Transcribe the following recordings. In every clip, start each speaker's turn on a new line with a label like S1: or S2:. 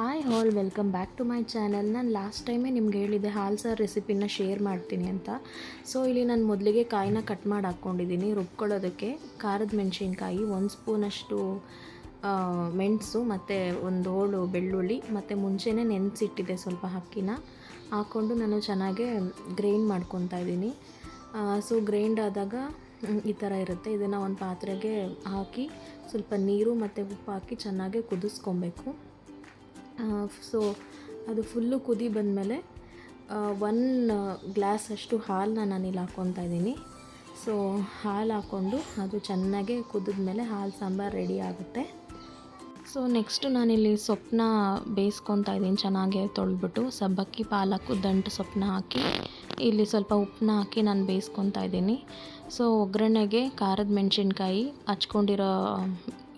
S1: Hi all welcome back to my channel ನಾನು last ಟೈಮೇ ನಿಮ್ಗೆ ಹೇಳಿದ್ದೆ ಹಾಲು ಸಾರು ರೆಸಿಪಿನ ಶೇರ್ ಮಾಡ್ತೀನಿ ಅಂತ. ಸೊ ಇಲ್ಲಿ ನಾನು ಮೊದಲಿಗೆ ಕಾಯಿನ ಕಟ್ ಮಾಡಿ ಹಾಕ್ಕೊಂಡಿದ್ದೀನಿ ರುಬ್ಕೊಳ್ಳೋದಕ್ಕೆ ಖಾರದ ಮೆಣಸಿನ್ಕಾಯಿ, ಒಂದು ಸ್ಪೂನಷ್ಟು ಮೆಣಸು, ಮತ್ತು ಒಂದು ಹೋಳು ಬೆಳ್ಳುಳ್ಳಿ, ಮತ್ತು ಮುಂಚೆನೇ ನೆನೆಸಿಟ್ಟಿದ್ದೆ ಸ್ವಲ್ಪ ಹಕ್ಕಿನ ಹಾಕ್ಕೊಂಡು ನಾನು ಚೆನ್ನಾಗೆ ಗ್ರೈಂಡ್ ಮಾಡ್ಕೊತಾ ಇದ್ದೀನಿ ಸೊ ಗ್ರೈಂಡ್ ಆದಾಗ ಈ ಥರ ಇರುತ್ತೆ. ಇದನ್ನು ಒಂದು ಪಾತ್ರೆಗೆ ಹಾಕಿ ಸ್ವಲ್ಪ ನೀರು ಮತ್ತು ಉಪ್ಪು ಹಾಕಿ ಚೆನ್ನಾಗಿ ಕುದಿಸ್ಕೊಬೇಕು. ಸೊ ಅದು ಫುಲ್ಲು ಕುದಿ ಬಂದಮೇಲೆ ಒನ್ ಗ್ಲಾಸ್ ಅಷ್ಟು ಹಾಲನ್ನ ನಾನಿಲ್ಲಿ ಹಾಕ್ಕೊತಾ ಇದ್ದೀನಿ. ಸೊ ಹಾಲು ಹಾಕ್ಕೊಂಡು ಅದು ಚೆನ್ನಾಗಿ ಕುದಿದ್ಮೇಲೆ ಹಾಲು ಸಾಂಬಾರು ರೆಡಿ ಆಗುತ್ತೆ. ಸೊ ನೆಕ್ಸ್ಟು ನಾನಿಲ್ಲಿ ಸೊಪ್ಪನ್ನ ಬೇಯಿಸ್ಕೊತಾ ಇದ್ದೀನಿ, ಚೆನ್ನಾಗಿ ತೊಳೆದ್ಬಿಟ್ಟು. ಸಬ್ಬಕ್ಕಿ ಪಾಲಕ್ಕು ದಂಟು ಸೊಪ್ಪನ್ನ ಹಾಕಿ, ಇಲ್ಲಿ ಸ್ವಲ್ಪ ಉಪ್ಪನ್ನ ಹಾಕಿ ನಾನು ಬೇಯಿಸ್ಕೊತಾ ಇದ್ದೀನಿ. ಸೊ ಒಗ್ಗರಣೆಗೆ ಖಾರದ ಮೆಣಸಿನ್ಕಾಯಿ, ಹಚ್ಕೊಂಡಿರೋ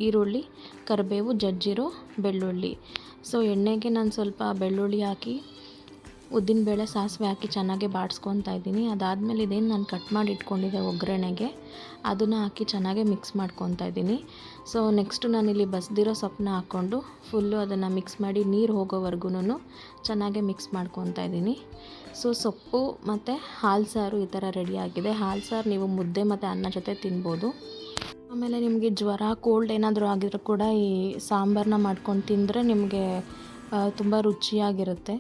S1: ಈರುಳ್ಳಿ, ಕರಿಬೇವು, ಜಜ್ಜಿರೋ ಬೆಳ್ಳುಳ್ಳಿ. ಸೊ, ಎಣ್ಣೆಗೆ ನಾನು ಸ್ವಲ್ಪ ಬೆಳ್ಳುಳ್ಳಿ ಹಾಕಿ ಉದ್ದಿನಬೇಳೆ ಸಾಸಿವೆ ಹಾಕಿ ಚೆನ್ನಾಗಿ ಬಾಡಿಸ್ಕೊತಾ ಇದ್ದೀನಿ. ಅದಾದಮೇಲೆ ಇದೇನು ನಾನು ಕಟ್ ಮಾಡಿ ಇಟ್ಕೊಂಡಿದ್ದೆ ಒಗ್ಗರಣೆಗೆ, ಅದನ್ನು ಹಾಕಿ ಚೆನ್ನಾಗಿ ಮಿಕ್ಸ್ ಮಾಡ್ಕೊತಾ ಇದ್ದೀನಿ. ಸೊ, ನೆಕ್ಸ್ಟು ನಾನಿಲ್ಲಿ ಬಸ್ದಿರೋ ಸೊಪ್ಪನ್ನ ಹಾಕ್ಕೊಂಡು ಫುಲ್ಲು ಅದನ್ನು ಮಿಕ್ಸ್ ಮಾಡಿ ನೀರು ಹೋಗೋವರೆಗೂ ಚೆನ್ನಾಗಿ ಮಿಕ್ಸ್ ಮಾಡ್ಕೊತಾ ಇದ್ದೀನಿ. ಸೊ, ಸೊಪ್ಪು ಮತ್ತು ಹಾಲು ಸಾರು ಈ ಥರ ರೆಡಿಯಾಗಿದೆ ಹಾಲು ಸಾರು ನೀವು ಮುದ್ದೆ ಮತ್ತು ಅನ್ನ ಜೊತೆ ತಿನ್ಬೋದು. ಆಮೇಲೆ ನಿಮಗೆ ಜ್ವರ ಕೋಲ್ಡ್ ಏನಾದರೂ ಆಗಿದ್ರೂ ಕೂಡ ಈ ಸಾಂಬಾರನ್ನ ಮಾಡ್ಕೊಂಡು ತಿಂದರೆ ನಿಮಗೆ ತುಂಬ ರುಚಿಯಾಗಿರುತ್ತೆ.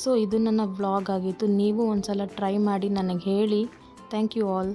S1: ಸೊ ಇದು ನನ್ನ ವ್ಲಾಗ್ ಆಗಿತ್ತು. ನೀವು ಒಂದು ಸಲ ಟ್ರೈ ಮಾಡಿ ನನಗೆ ಹೇಳಿ. Thank you all